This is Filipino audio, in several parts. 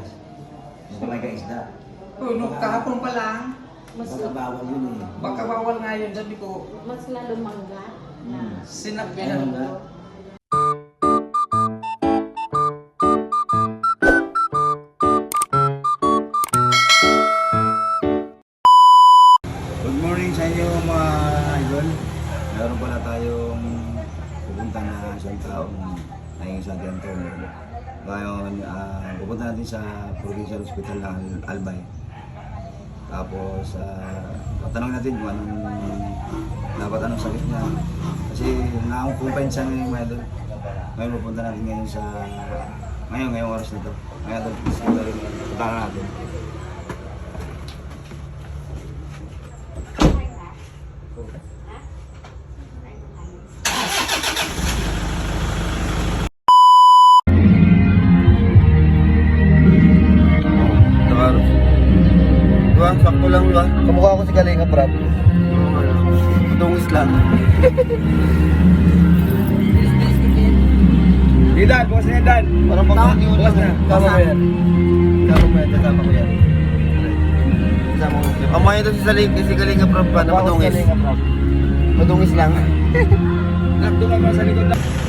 bigas. Baka may kaisda. Oh, nung kahapon pa lang, Mas, Baka bawal yun eh. baka bawal nga yun. Sabi ko, mas lalo mangga na. Hmm. sinapyan. Ayun nga. Na-kumpensa ngayon mga idol. Ngayon pupunta natin ngayon sa ngayon, ngayong oras na to. Ngayon, idol, punta natin. Nakar. Diba? Sakto lang diba? Kamukha ko si Kalinga Prab. Tungis lang. Di Dan, bukas na yan Dan. Parang pagkakiniwan lang. Bukas na. Kasama ko yan. Kasama ko yan. Kasama ko yan. Kasama ko yan. Kamaya ito si Saling, si Kalinga Prab pa na matungis. Matungis lang. Nakdo ka sa likod lang?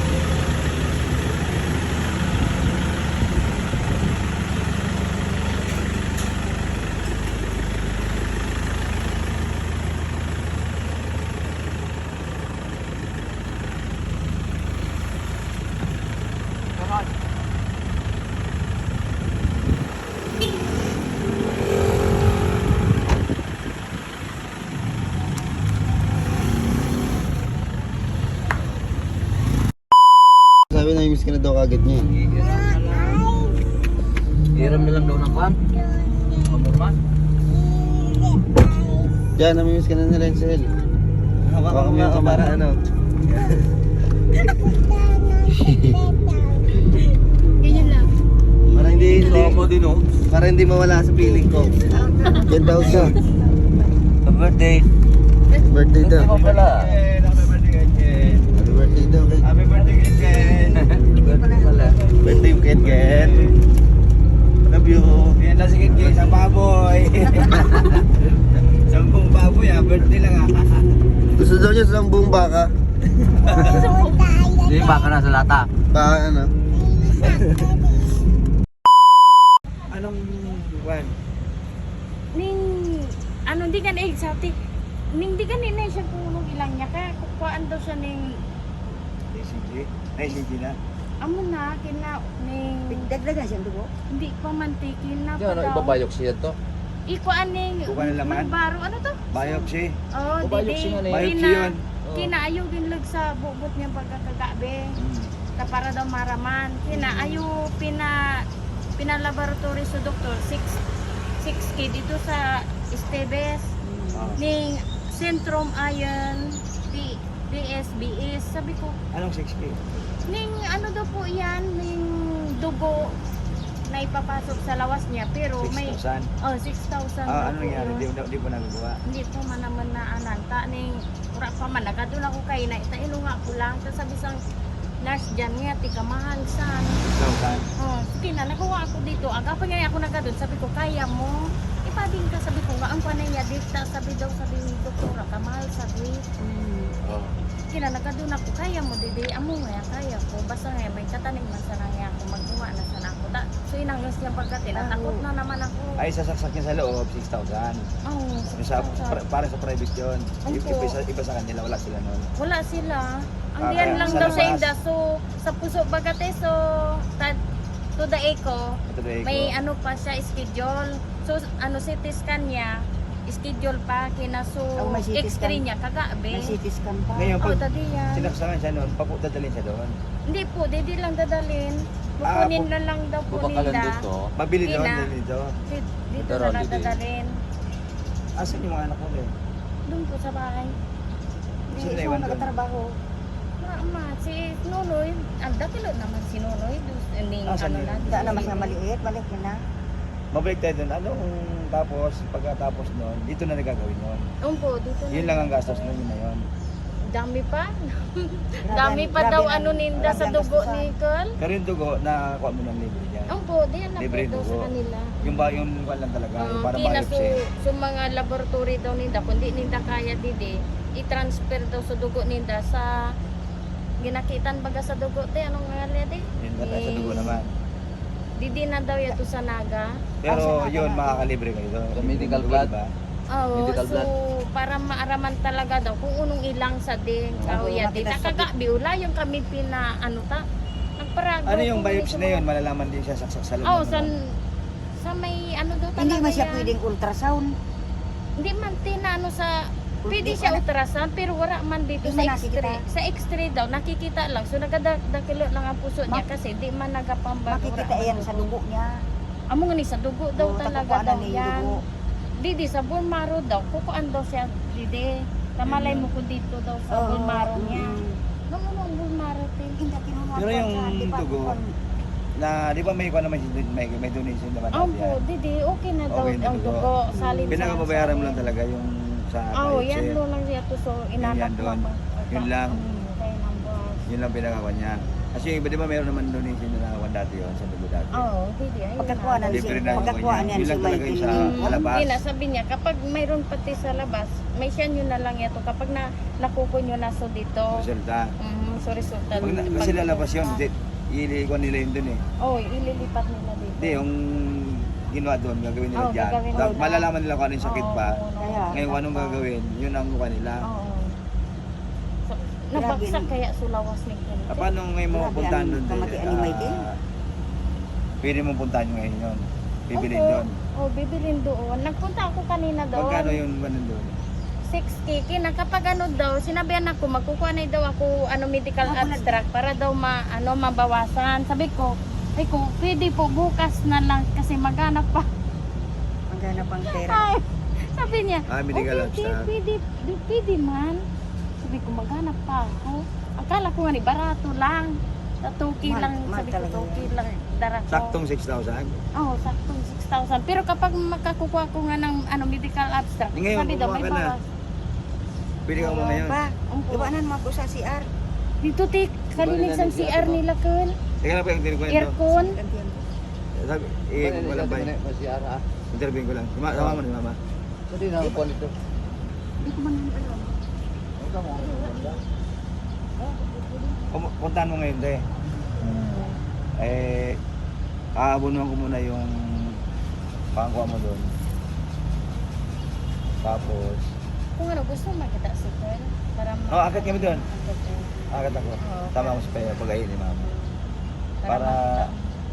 Daw kagad niya. Hiram na lang daw ng kwan. Pamurman. Diyan, namimiss ka na nila yung Sel. Baka mo yung kamara, ano. Ganyan lang. Para hindi, hindi, mo din oh. para hindi mawala sa feeling ko. Yan daw siya. Happy birthday. Birthday daw. pala. Happy pala. Birthday Ken Ken. Love you. Yan na si Ken Ken, isang baboy. Sampung baboy ah, birthday lang ah. Gusto daw niya sa buong baka. Hindi, baka na sa lata. Baka ano. Anong one? Ning, ano, di ka na exotic. Ning, di ka na siya kulong ilang niya. Kaya kukuhaan daw siya ning, DCG? Ay, CG na. Amo na, kina, ning, Dagdagan siyang dugo. hindi pa mantikin na Di, ano, ibabayok siya to. Ikuan ning, Kukuha ng laman? magbaro, ano to? Biopsy. Oh, Ibabayok didi. siya nga na eh. Biopsy Kina, yun. Oh. din lag sa bubot niya pagkakagabi. Hmm. na para daw maraman. Kinaayo pina pinalaboratory sa doktor 6 6k dito sa Esteves Ah. ning Centrum Iron D DSBS sabi ko Anong 6K? Ning ano daw po yan ning dugo na ipapasok sa lawas niya pero may 6,000. oh 6,000 Ah, daw ano po nangyari? yun. Di, di, di po nagagawa. hindi po man naman na ananta ning ura pa man nagadula ko kay na itailo nga ko lang tapos sabi sang nurse dyan nga tika mahal san 6,000. oh sige na nagawa ako dito aga pa nga ako nagadun sabi ko kaya mo ipading ka sabi ko nga ang panay niya dita sabi daw sabi ni doktora ka mahal sabi Oh. Kina nagadun ako kaya mo didi amo nga kaya ko basta nga may katanig man sana nga ako magduwa na sana ako da so inang yung siyang pagkati natakot na naman ako Ay, sasaksak niya sa loob, 6,000. oh, Yung Sa, para, para sa private yun. Opo. Iba, iba, sa- iba sa kanila, wala sila nun. Wala sila. Ang Ah, diyan lang daw sa inda. So, sa puso bagate, so, ta, to the ba may ano pa siya, schedule. So, ano, CT scan niya, schedule pa, kina so, Oh, may CT x-ray scan. niya, kagabi. May CT scan pa. Ngayon, Oh, pag yan. sinaksakan siya nun, papu, dadalhin siya doon. Hindi po, didi lang dadalhin. Ah, Kukunin bu- na lang daw po Bubakalan nila. dito. Mabili doon, Ina. din dito. Di- Dito Pero na lang didi. dadalhin. Asan yung mga anak mo din? Doon po sa bahay. Hindi, Sino ang doon? nagtatrabaho. Mama, si Nunoy, ang dakilod naman si Nunoy. Dus, ending, Ah, saan ano yun? na. Daan naman siya maliit. Balik niya na. Mabalik tayo doon. Anong tapos, pagkatapos nun, dito na nagagawin nun. Umpo, dito na. Yun lang ang gastos nun, yun na yun. dami pa. Dami pa daw ano ninda sa dugo ni Kel. Pero yung dugo, nakakuha mo ng libre dyan. Ang po, diyan na po Libre daw sa dugo. kanila. Yung ba yung lang talaga, yung Uh, para kina so, so mga laboratory daw ninda, kundi ninda kaya didi, i-transfer daw sa dugo ninda sa ginakitan baga sa dugo te anong nga di? Yun ba tayo sa dugo naman. Didi na daw yato sa naga. Pero yun, makakalibre kayo doon. Sa medical blood. diba? Oo, Medical so blood. para maaraman talaga daw kung unong ilang sa ding Oo, oh, ya di sa- nakagabi wala yung kami pina ano ta nagparago Ano yung biopsy sa na yun? Malalaman din siya saksak sa loob. Oh, ng sa ano. sa may ano daw talaga Hindi man siya yan. pwedeng ultrasound. Hindi man tinano sa pwede Hindi siya ultrasound pero wala man dito Di sa man nakikita. x-ray. Sa x-ray daw nakikita lang. So nagadakilo lang ang puso niya Ma- kasi di man nagapambag. Makikita yan sa dugo niya. Amo nga ni sa dugo daw Oo, talaga daw na ni yan. dugo. Didi sa bone marrow daw. Kukuan daw siya didi. Kamalay mo ko dito daw sa Oo, bone marrow niya. mm. Nung unong bone marrow te. Hindi kinuha Pero yung sa- di ba, dugo, Na, di ba may kwan naman siya, may, may donation naman Ang natin po, didi okay na daw Okay na ang dugo. dugo. Salin sa Pinakababayaran mo lang talaga yung sa Oo, biopsy. yan doon lang siya to. So, inanak yan doon. Yun lang. Mm. Yun lang pinakawan niya. Kasi yung iba di ba mayroon naman donation na nakawan dati yun sa dugo dati. Oo, hindi. Ayun Pagkakuha na. na Libre si na yung pagkakuha ganyan. niyan Yun si lang talaga yung sa Lee. palabas. Hindi na, sabi niya, kapag mayroon pati sa labas, may siya nyo na lang ito. Kapag na nakuko nyo na so dito, Resulta. mm, so resulta. Pag, na, kasi lalabas yun, di- ilikuan nila yun dun eh. Oo, oh, ililipat nila dito. Hindi, yung ginawa doon, gagawin nila Oo, dyan. gagawin Tapos nila. malalaman nila kung ano yung sakit Oo, pa. oo, Kaya, Ngayon kung anong gagawin, yun ang mukha nila. Oo. So, nabagsak kaya sulawas ni. Ah, Paano ngayon mo Grabe puntahan ang doon? kamatian ni Michael. Pwede mo puntahan ngayon yun. Bibili Opo. doon. Oo, bibilin doon. Nagpunta ako kanina doon. Magkano yung ano doon? 6K. Kina kapag ano daw, sinabihan ako, magkukuha na daw ako ano medical abstract para daw ma, ano, mabawasan. Sabi ko, ay ko, pwede po bukas na lang kasi maghanap pa. Maghanap ang pera. Ay, sabi niya, Ah, medical okay, abstract. pwede, pwede, pwede man. Sabi ko, maghanap pa ako. Akala ko nga ni, barato lang. Tatuki Mahal- lang, mahal sabi ko, tuki yan. lang, dara ko. Saktong 6,000. Oo, oh, saktong 6,000. Pero kapag makakukuha ko nga ng ano, medical abstract, ngayon, sabi daw, may bawas. Pwede ka muna. Pa, Opo. iwanan mo ako sa CR. Dito, tik, kalinig sa CR nila, Kun. Teka lang pa yung tinikuhin ko. Aircon. Sabi, eh, kung wala ba yun. Interviewin ko lang. Sama, sama mo ni mama. Hindi na ako nito. Hindi ko man alam. Pum- Puntahan mo ngayon, te. Eh, aabunuhan ko muna yung pangkuha mo doon. Tapos, Kung ano, gusto makita si Kun. Para ma- Oh, akit kami doon. Akit ako. Oo. Tama ko sa pag ni mama. Para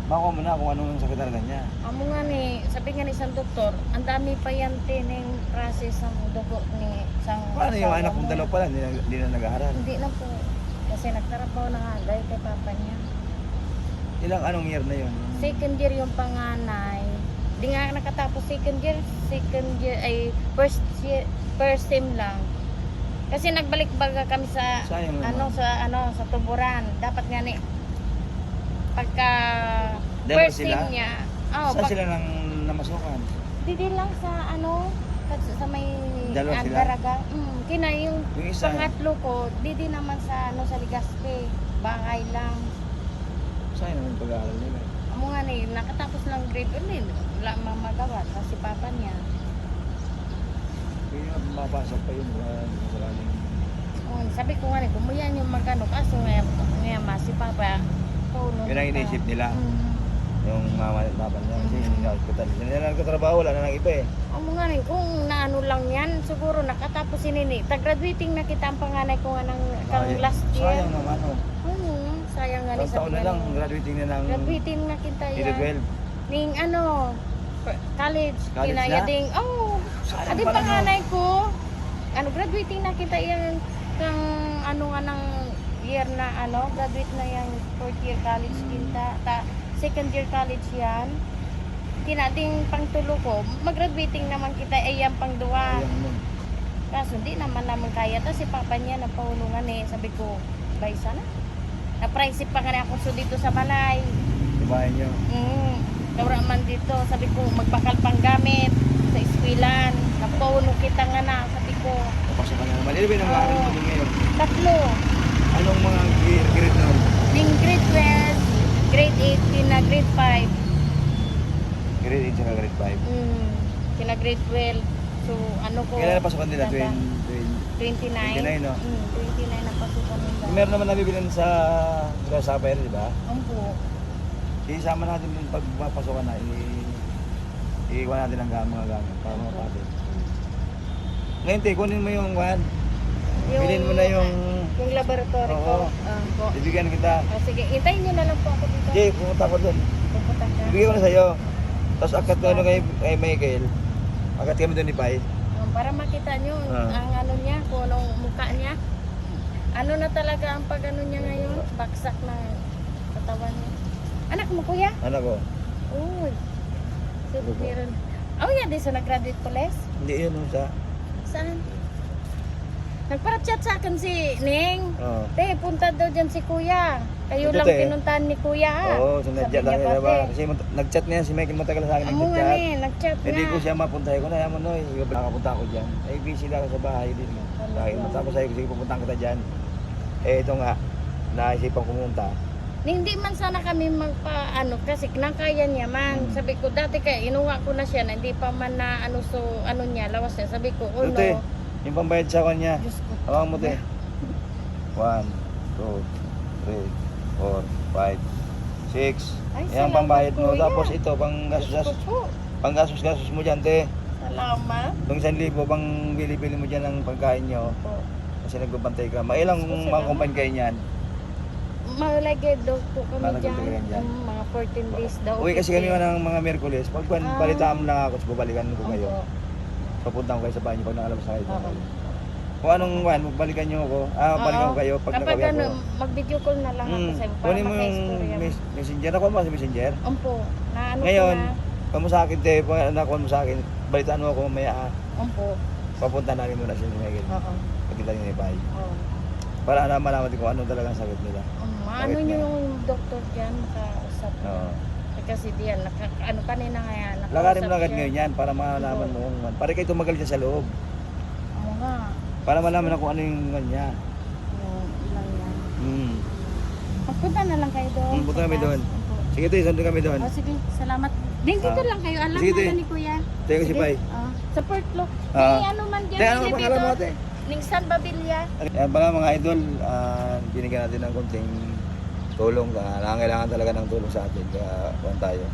makuha mo na kung anong sakit talaga niya. Amo nga ni, sabi nga ni isang doktor, ang dami pa yan tining process ng dugo ni isang Paano yung anak kong mo. dalawa pala, hindi na, hindi na nag-aaral. Hindi na po. Kasi nagtrabaho na nga dahil kay papa niya. Ilang anong year na yun? Second year yung panganay. Di nga nakatapos second year, second year ay first year, first sem lang. Kasi nagbalik baga kami sa Sayang naman. ano sa ano sa tuburan. Dapat nga ni pagka Dalawa first sila? sem niya. Oh, Saan sila nang namasukan? Didi lang sa ano sa, sa may Dalawa sila? Andaraga. Mm, kina yung Yung isa, pangatlo ko, didi naman sa ano sa Ligaspe. Bahay lang. sayang naman pag-aaral nila. Amo nga ni, nakatapos lang grade 11. Wala mang magawa kasi papa niya. Hindi mapasok pa yun. Wala ko sakaling. Oh, sabi ko nga ni, kumuyan yung magano. Kaso nga, nga ma, si papa, Yun ang pa. inisip nila. Mm. Yung mama at papa niya. Kasi hindi na hospital. Hindi na nagkatrabaho, wala na nang iba eh. Amo nga ni, kung naano lang yan, siguro nakatapos si Nini. Tag-graduating na kita ang panganay ko nga ng kang last year. Sayang naman oh. Sayang nga ni Ilang taon na lang, graduating na ng Graduating na kita yan. 12. Ning ano, college, College kinaya na? ding, oh, Sayang adi pala, no? panganay ko, ano, graduating na kita yan, kang ano nga ng year na ano, graduate na yan, fourth year college Hmm. kinta, ta, second year college yan, kinating pangtulo ko, mag-graduating naman kita, ay yan pang duwa. Kaso di naman naman kaya. Tapos si papa niya napahulungan eh. Sabi ko, bay sana. Na-price pa nga na ako so dito sa balay. Ibahin niyo. Mm, Laura man dito. Sabi ko, magbakal pang gamit sa iskwilan. Napaulo kita nga na. Sabi ko, Papasok ka na naman. Ilibin ang din ngayon. Tatlo. Anong mga grade nun? Ning grade 12, grade 8, kina grade 5. Grade 8 saka grade 5. Mm, kina grade 12. So, ano ko? Kailan na pasukan nila? tanda- 20, 29. 29, no? Mm, 29 na pasukan nila. Meron naman nabibilin sa Grasshopper, di ba? Opo. Isama natin yung pag mapasukan na, i iiwan natin ang mga gamit para mapapit. Ngayon, te, kunin mo yung one. Bilhin mo na yung... Yung laboratory ko. Oo. Ah, po. Ibigyan kita. Ah, sige, hintayin nyo na lang po ako dito. Jay, pumunta ko doon. Pupunta ka. Ibigay ko na sa'yo. Tapos akat ko ano kay, kay Michael. Akat kami doon ni Pai. Um, para makita nyo Ah. ang ano niya, kung anong mukha niya. Ano na talaga ang pag ano niya ngayon? Baksak na katawan niya. Anak mo kuya? Anak ko. Uy. So, Ano po? meron. Oh, yan din sa nag-graduate police. Hindi yun, no, sa... Saan? Nagpara-chat sa akin si Ning. Oo. Te, punta daw dyan si kuya. Kayo Punta, lang te. pinuntahan ni kuya ha. Oo, so Sabi nadya lang niya ba? te. Kasi mat- nag-chat na yan si Michael matagal sa akin Amo nga nag-chat. ni, nag-chat na. Hindi ko siya mapuntahin ko na yaman no. Yung nakapunta ako dyan. Ay busy lang ako sa bahay din. Dahil matapos sa'yo, sige pupuntahan kita dyan. Eh ito nga, naisipan pumunta. Hindi man sana kami magpa ano kasi kinakaya niya man. Hmm. Sabi ko dati kaya inuwa ko na siya na hindi pa man na ano so ano niya lawas niya. Sabi ko oh Ito no. Yung pambayad sa kanya. Hawakan mo te. 1, 2, 3, 4, 5, 6. Ay, Yan ang pambayad mo. Tapos ito, pang po. pang gastos, gastos mo dyan te. Salamat. Itong isang libo, pang bili-bili mo dyan ng pagkain nyo. Po. Kasi nagbabantay ka. Mailang mga kumpain kayo niyan. Malagay daw po kami Malagay dyan. dyan. Mm, mga 14 days daw. Uwi kasi kami ng mga Merkules. Pag Ah. balitaan mo lang ako, babalikan ko kayo. Opo. Papunta ko kayo sa bahay niyo pag nakalabas na kayo. Oo. Kung anong one, magbalikan niyo ako. Ah, balikan ko kayo pag Kapag nakawi ano, ako. mag-video call na lang ako Hmm. sa para Kunin mo yung maka-istorya mo. mes- messenger. Ako ba sa messenger? Ompo. Na ano Ngayon, ko na. Kamo sa akin, te, pag nakuha mo sa akin, balitaan mo ako mamaya ah. Ompo. Papunta namin muna si Miguel. Oo. Pagkita niyo ni Pai. Oo. Para na malaman din kung ano talagang sakit nila. Um, ano Bakit nyo nga? yung doktor dyan, makausap. Oo. Eh, Kasi diyan, naka, ano kanina nga yan, nakausap Lakarin mo na agad siya. ngayon yan para malaman mo kung para kayo tumagal dyan sa loob. Oo nga. Para malaman na kung ano yung kanya. Yung ilang yan. Hmm. Magpunta na lang kayo doon. Hmm, punta sa kami taas. doon. Opo. Sige, te, sundo kami doon. Oh, sige, salamat. Din dito Ah. lang kayo, alam Sige, na te. ni Kuya. Teka si Sige. Pai. Ah, sa Portlo. Ah. Eh, ano man dyan, Te, ano ba pangalan mo, te? Ning San Babilia. Yan pala mga idol, ah, binigyan natin ng konting tulong. Uh, nangangailangan talaga ng tulong sa atin. Kaya kuhan tayo.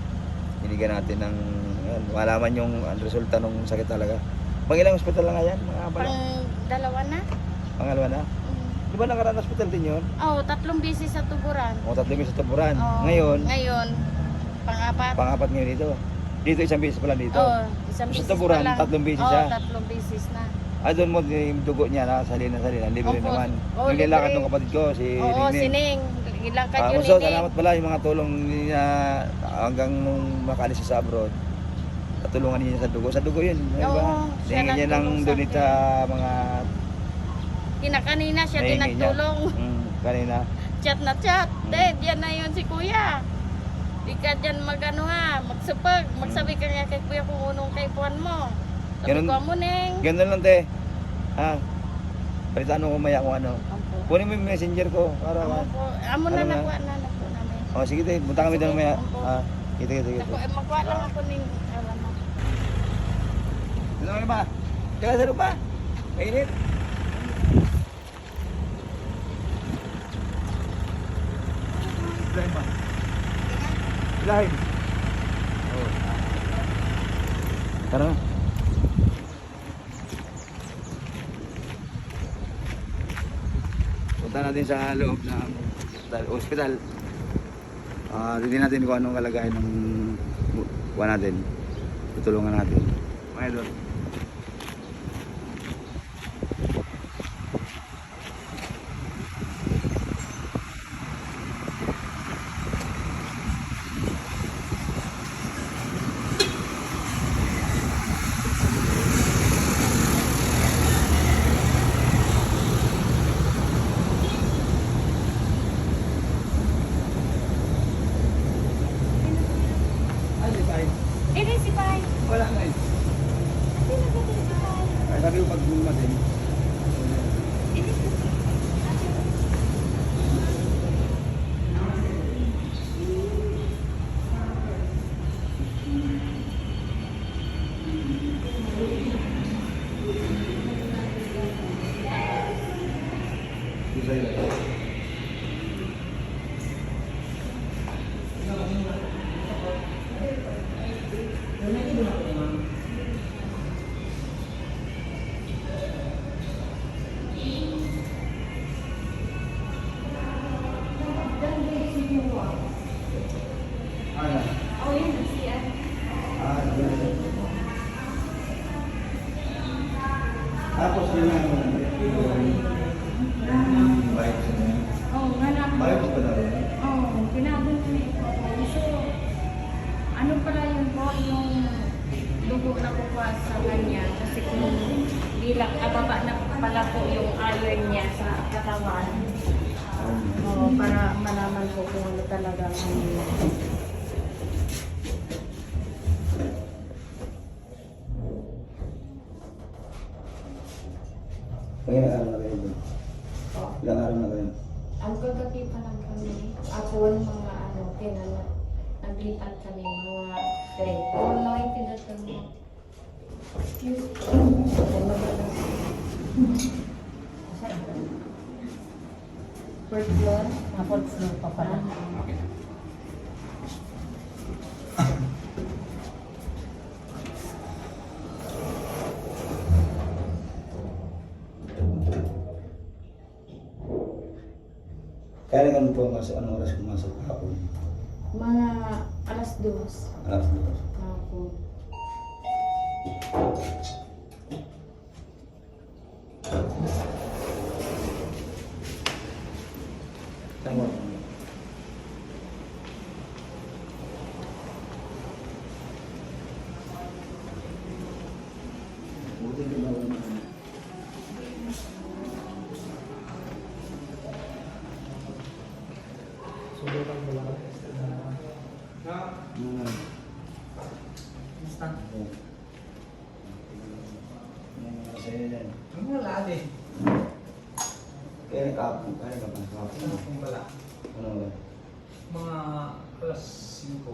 Binigyan natin ng, yan, malaman yung ang resulta ng sakit talaga. Pang ilang hospital na nga yan, mga Pang bala? dalawa na. Pangalawa na? Mm. Di ba nakaraan hospital din yun? Oh, tatlong bisis sa tuburan. O tatlo yung sa taburan. Oh, Ngayon, Ngayon, pang-apat. pangapat ngayon dito. Dito isang beses pa lang dito. Oh, isang Sa bisis tuburan, pa lang. tatlong bisis oh, siya. tatlong bisis na. Ah, doon mo yung dugo niya na salina salina. Libre Opo. naman. Oh, yung nilakad ng kapatid ko, si Oo, Ningning. sining. Ilangkad Ah, yun so, salamat pala yung mga tulong niya hanggang nung makalis siya sa abroad. Natulungan niya sa dugo. Sa dugo yun. Oo, siya Hingin niya ng nagtulong sa donate sa mga Kinakanina siya din nahingi niya. nagtulong. Mm, kanina. Chat na chat. Hmm. Te, diyan na yun si kuya. Di ka dyan magano ha, magsupag. Magsabi ka nga kay kuya kung unong kay puan mo. Sabi Ganun- ko, amuning. Ganun lang te. Ha? Palitan mo kumaya kung ano. Ampo. Kunin mo yung messenger ko. Para Amo ka. po. Amo na na? nakuha na nakuha namin. Oh, sige te. Punta kami doon opo. Ah, kita kita kita. Eh, magkuha lang ako ning alam mo. Ano ba? Kaya sa lupa. Mainit. Ilahin ba? Ilahin. Oh. Tara na. Natin sa loob ng hospital. Uh, natin kung anong kalagayan ng buwan natin. Tutulungan natin. Mga idol. Sino ba si Pai? Kukuha sa kanya kasi kung bilang ababa na pala po yung iron niya sa katawan. Oh, para malaman po kung ano talaga ang Ilang araw na kayo doon? Ilang araw na kayo? Ang kagabi pa lang kami, ako yung mga ano, kinala, naglipat kami mga day. Kung mga itinat First floor? Ah, fourth floor pa pala. Kaya naman po mas anong oras pumasok hapon? Mga alas dos. Alas dos. Ako. Thank you. Mga alas 5.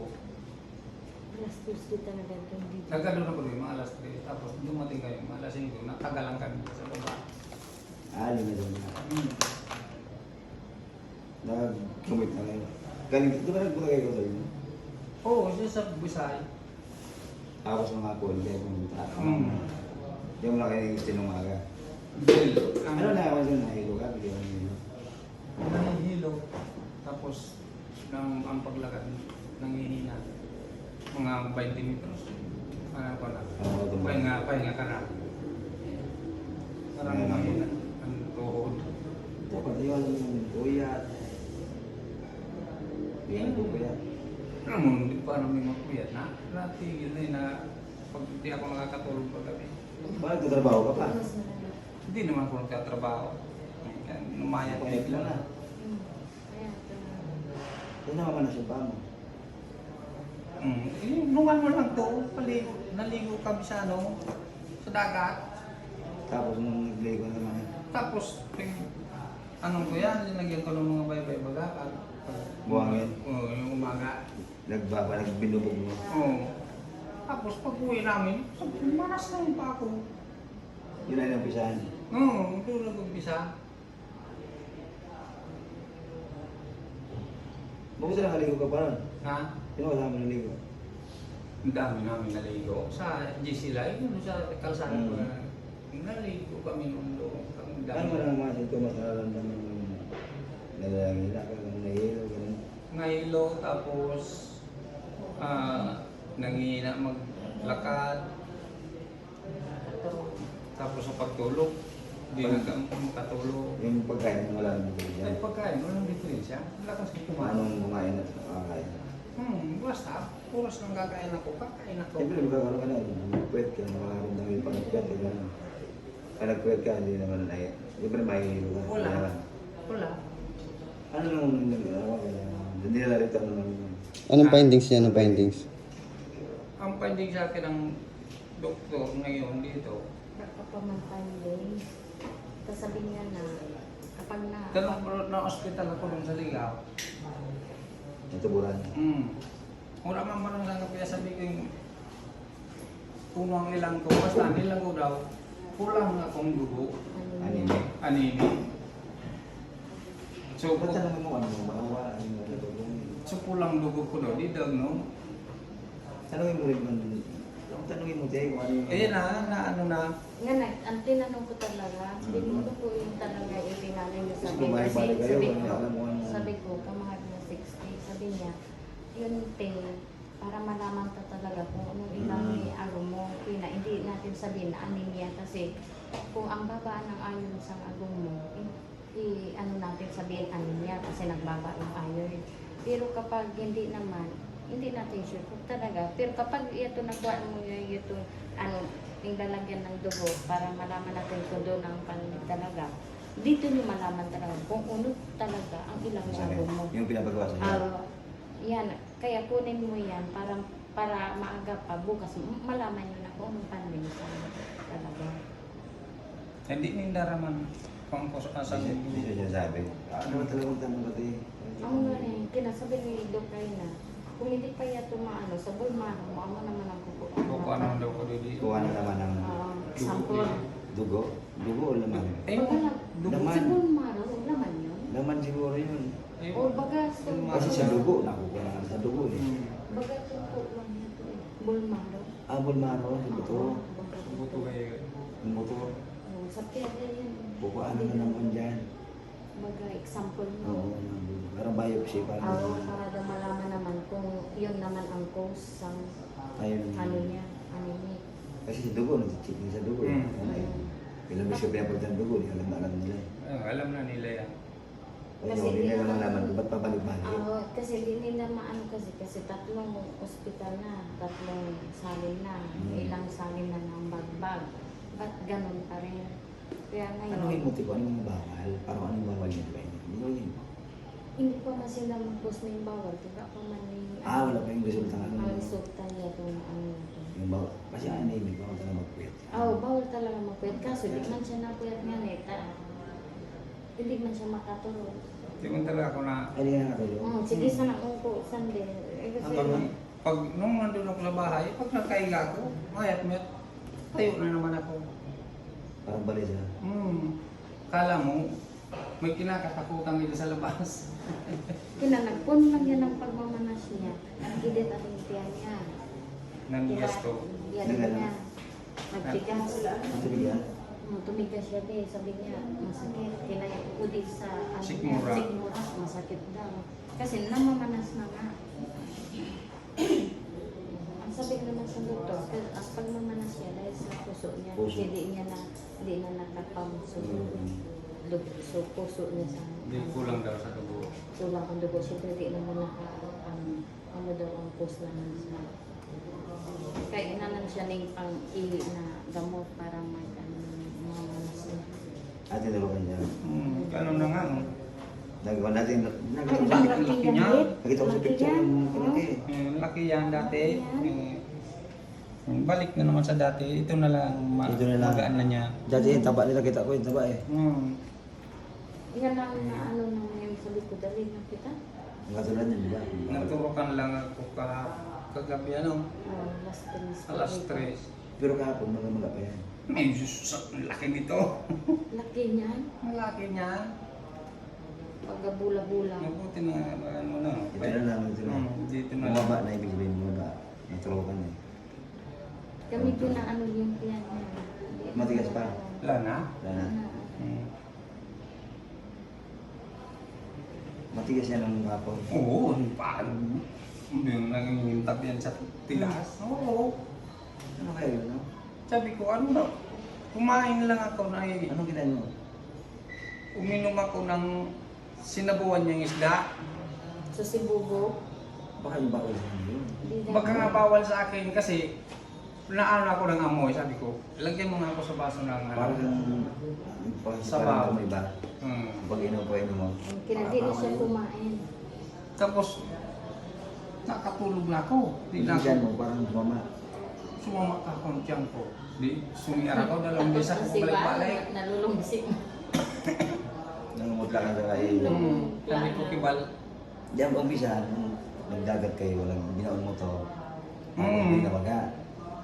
Alas dos kita na ganito. hindi. Nagkano na rin, mga alas 3. Tapos dumating kayo, mga alas 5. Natagalan kami sa baba. Ah, lima doon na. Hmm. Nag-commit na kayo. Galing, di ba nagbulagay ko sa'yo? Oo, oh, sa Busay. Tapos mga hapon, kaya pumunta. Hmm. Di mo na kayo gusto nung umaga. Bill. Ano na ako dyan, nahilo ka, bigyan mo nilo. Nahihilo. Tapos, nang ang paglakad, nangihina. Mga 20 metros. Ano ko na. Oo, tumba. Pahinga, pahinga ka na. Parang Ayan. mahina. Ang tuhod. Dapat yun, kuyat. Bigyan ko kuyat. Ano mo, hindi pa namin magpuyat na. Natigil na yun na pag hindi ako nakakatulog paggabi. Bakit tatrabaho ka pa? Hindi naman ako nagtatrabaho. Lumayat Kuyat lang na. Kaya naman na siya pa mo. Mm. Eh, nung ano lang to, paligo, naligo kami sa ano, sa dagat. Tapos nung nagligo naman, Tapos, pag, anong ko yan, linagyan ko ng mga baybay baga. Pag, Buhangin? Oo, yung umaga. nagbaba, nagbinubog mo. Oo. Tapos pag uwi namin, sabi, manas na yung pa ako. Yun ay nampisahan. Oo, doon nag-umpisa. Mabuti nakaligo ka pa rin. Ha? Sino kasama naligo? Ang dami namin naligo. Sa GC Live, yun sa kalsada ko Mm. na. Naligo kami nung doon. Ang dami. Ano mo nang mga sintomas na nararamdaman mo? Nalalangila ka, kung nahihilo, ganun. Ngaylo, tapos ah nangihina maglakad. Tapos sa pagtulog, hindi na ka makatulog. Yung pagkain, wala nang bigay Ay, dyan. pagkain, walang diferensya. Lakas ko kumain. Anong kumain at nakakain? Hmm, basta, oras lang kakain ako, kakain ako. Siyempre, magkakaroon ka na. Nagpuwet ka, makakaramdam yung pagkakat ka. gano'n. Kaya nagpuwet ka, hindi naman na Siyempre, mahihilo ka. Wala. Kaya, Wala. Ano nung nagagawa ka? Hindi na rin tanong ng Anong findings niya? Anong findings? Ang finding sa akin ng doktor ngayon dito, Nakapamantay din. Sabi niya na, kapag na... dalawang bulot na ospital ako dun sa Ligaw. natuburan. Hmm. Wala man parang sa kaya sabi ko yung puno ang ilang ko, basta nilang ko daw, kulang akong dugo, Anime. anini. So, Ba't tanongin mo ano wala ano mo dito. so kulang dugo ko daw, di daw no? Tanongin mo rin man. Tanongin mo kung ano yung... Eh na, na ano na, Nga na, ang tinanong ko talaga, sabi ko, ano po yung talaga yung tinanong niya Kasi sabi bumalik-balik kayo, sabi ko, alam mo ano. sabi ko, kamahal na 60, sabi niya, yun thing, para malaman ka talaga kung anong ilang Mm. ni agom mo. Kina, hindi natin sabihin na anemia kasi kung ang baba ng iron sa agom mo, i- i- ano natin sabihin anemia kasi nagbaba ng iron. Pero kapag hindi naman, hindi natin sure kung talaga. Pero kapag ito nagwa mo yung ito, ano, yung lalagyan ng dugo para malaman natin kung doon ang panig talaga. Dito nyo malaman talaga kung ano talaga ang ilang Sabi, agom mo. yung pinapagawa sa. Ah, yan, kaya kunin mo yan para para maaga pa bukas malaman niyo na kung anong panlinisan talaga. Hindi ni daraman kung sa Kasi hindi siya sinasabi. Ano ba talagang tanong ba ito Ang nga eh, kinasabi ni Doc na kung hindi pa yan tumaano sa bulmano mo, ano naman ang kuko. Kung ano daw ko dili. Kuha na naman ng Ah, sampol. dugo. Dugo o laman? Eh, lang, dugo. Laman. sa bulmano, naman yun. Laman siguro yun. Eh, O baga sa Kasi sa dugo, nakukuha na sa dugo eh. hmm, Baga tuko lang ito eh. Bulmano. Abol maro, sa buto. Buto kayo. Buto. Sa pera yan. Kukuha na naman dyan. Baga example Oo, mo. nandun. parang biopsy, parang Oo, para daw malaman naman kung yun naman ang cause ng ayun. ano niya, ano niya. Kasi sa dugo, nag-check din sa dugo. eh. Mm. Ano eh. Ilang beses ko pinapagod ng dugo, di alam na alam nila. eh. Ah, alam na nila yan. Kaya Kasi hindi di nila naman- malaman kung ba't pabalik-balik. Oo, kasi hindi nila maano kasi, kasi tatlong ospital na, tatlong salin na, Mm. ilang salin na ng bagbag. Ba't ganun pa rin? Kaya Ano ngayon, yung motibo? Ano yung bawal? Parang ano yung bawal niya? Diba? Hindi ko yun. hindi pa man sila mag-post na yung bawal. Diba pa man yung Ah, wala pa yung resulta ng ang ano. resulta niya kung ano ito. Yung bawal. Kasi ano yung bawal talaga magpuyat. Oo, bawal talaga magpuyat. Kaso di man siya napuyat nga neta. Hindi man siya makatulog. Man talaga ako na Ay, di nga nakatulog. Mm, sige sana kung po sande. Eh, kasi, pag, pag nung nandun ako sa bahay, pag nagkaiga ako, mayat mayat, tayo na naman ako. Parang balisa. Hmm. Kala mo, may kinakatakutan nila sa labas. Kinanagpun lang yan ang pagmamanas niya. Nagkidit ang tiyan niya. Nandigas ko. Yan niya. Nagtigas. Ang tuloy yan. Mm, Tumigas siya din. Sabi niya, masakit. Kinaya ko din sa ano Sikmura. sikmura. Masakit daw. Kasi namamanas na nga. Sabi naman sa doktor, kasi ang pagmamanas niya dahil sa puso niya. Puso. Kasi di niya na, di na nakapang so, dug- so puso niya sa Hindi kulang daw sa dugo. kulang ang dugo. Siyempre di naman naka, ang, ano daw ang post naman sa kaya inanan siya ng pang iwi na gamot para may ano, mga manas niya. Ate, tulungan niya. Hmm. Ganun na nga. oh. Sa laki laki yan, niya. Nakita ko sa Laki picture ng kalaki. Eh, laki yan dati. Eh, balik na naman sa dati. Ito na lang. Ito na lang. Magaan na niya. Dati yung taba nila, kita ko yung taba eh. Hmm. Yan ang na ano naman yung sabi ko, dali na kita. Ang katulad niya, di ba? Naturukan lang ako ka kagabi ano. Alas 3. Pero kahapon, mga mga pa yan. May Diyos, laki nito. Laki niyan. Laki niya. Pagabula-bula. Mabuti na ano na. Ito na lang, ito na. Hmm, dito na lang. Bumaba na ibig sabihin mo na natulungan eh. Kami ko na ano yung piyan niya. Matigas pa? Wala na. Wala na. Hmm. Matigas yan ang kapon. Oo, paano? Yung nangingintab yan sa tilas. Oo. Ano kayo, no? Sabi ko, ano daw? Kumain lang ako na eh. Anong kinain mo? Uminom ako ng sinabuan niyang isda. So si Bubo, Baka yung bawal sa inyo yun. Baka nga bawal sa akin kasi naano ako ng amoy. Sabi ko, lagyan mo nga ako sa baso ng ano. Parang. Sabaw. Parang iba. Hmm. Pag inom mo. Na siya kumain. Tapos, nakatulog na ako. Di na ako. mo, parang sumama. Sumama ka akong tiyan ko. Di, sumira ako, dalawang beses ako balik-balik. nalulungsik. Nangumutla ka sa kayo. Hmm. Sabi ko, kibal. Diyan ba umpisa, nung nagdagat kayo, walang binaon mo to. Mm. Mm. Hindi na maga.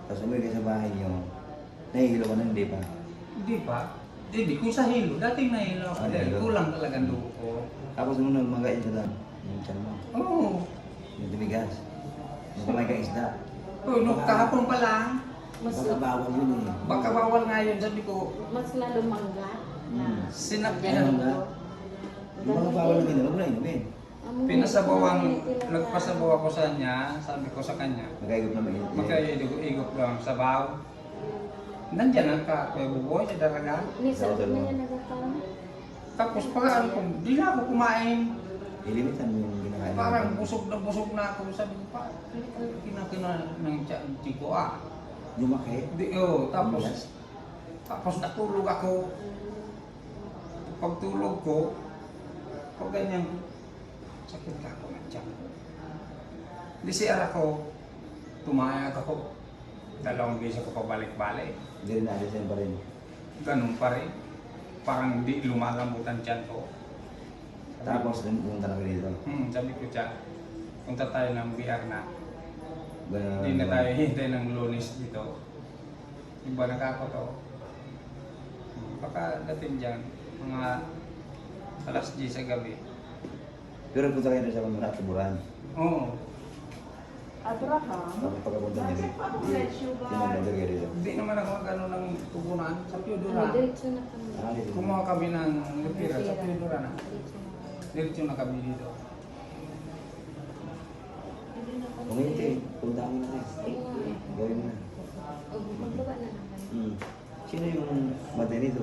Tapos umuwi kayo sa bahay niyo. Nahihilo ka na, hindi pa. Hindi pa. Hindi, kung sa hilo. Dating nahilo ako Ah, dahil hilo. kulang talaga ang dugo ko. Tapos nung nagmagain ka lang, yung tiyan mo, Oo. yung tumigas. Nung kamay kang isda. Oh, no, kahapon pa lang. Mas, Baka bawal yun eh. Baka bawal nga yun. Sabi ko, mas lalo mangga na Hmm. sinap Ano? Yung mga bawal na gano'n, huwag mo na inumin. Ang Pinasabawang, nagpasabaw ako sa kanya, sabi ko sa kanya, Nakaigop na mainit. magkaigop lang sa baw. Nandiyan ang ka, Kuya Buboy, sa daraga. Ni sa na yan nagkakaroon. Tapos pag ko, di na ako kumain. Ilimitan mo yung kinakain. Parang busog na busog na ako. Sabi ko pa, kinakina ng tiyan ko ah. Lumaki. Di, oh, tapos, tapos natulog ako. Pagtulog ko, pag ganyan, sakit ka ako ng tiyan. Di siya ako, tumayag ako. Dalawang beses ako pabalik-balik. Hindi rin naalisin pa rin. Ganun pa rin. Parang di lumalambutan tiyan ko. Tapos, dun pumunta na kayo dito. Hmm, sabi ko siya, punta tayo ng BR na. Ganun. Hindi na tayo hintay ng lunes dito. Iba nakakoto. Hmm, Baka dating dyan, mga alas 10 sa gabi. Pero punta kayo na sa mga tuburan. Oo. Abraham. Tapos pagkapunta niya dito. Tinagdagan kayo dito. Hindi naman ako magano ng tubunan sa Piodora. Diretso na kami. Ah. Kumuha kami ng lipira sa Piodora na. Diretso na. Kami dito. Hindi, punta kami na tayo. Gawin mo na. O, magluwa na lang kami. Hmm. Sino yung matay nito?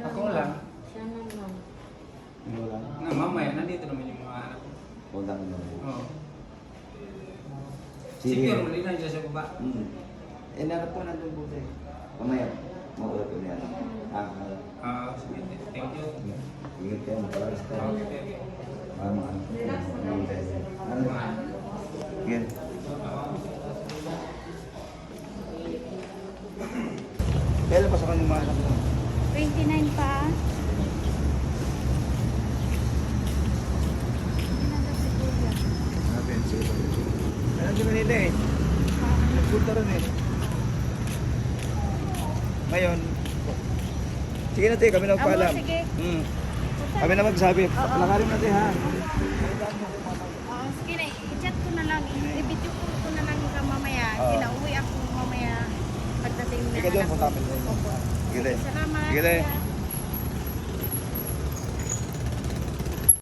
Ako lang. Siya na lang. Lang? Na mamaya, nandito naman yung mga anak ko. Kami na. Oo. Si Si Pierre, Pierre. muli na dyan sa baba. Hmm. Eh, narap po nandun po tayo. Mamaya, makulat ko niya. Ah, ah. Ah, sige, thank you. Ingat kayo, magpalakas tayo. Okay, okay. Para mga ano. Ano? Mga- Sige. Kailan pa sa kanyang mga anak mo? 29 pa. Sabi, sige. Ano di Manila eh? Nagpunta rin eh. Ngayon, sige na tayo, kami nagpaalam. Amo, sige. Hmm. Kami na magsabi, lakarin natin ha. Oo, sige na. I-chat ko na lang. I-video ko ko na lang ka mamaya. Oo. Kinauwi ako mamaya pagdating na. Ikaw doon, anak ko. punta kami. Opo. Sige. Salamat. Sige.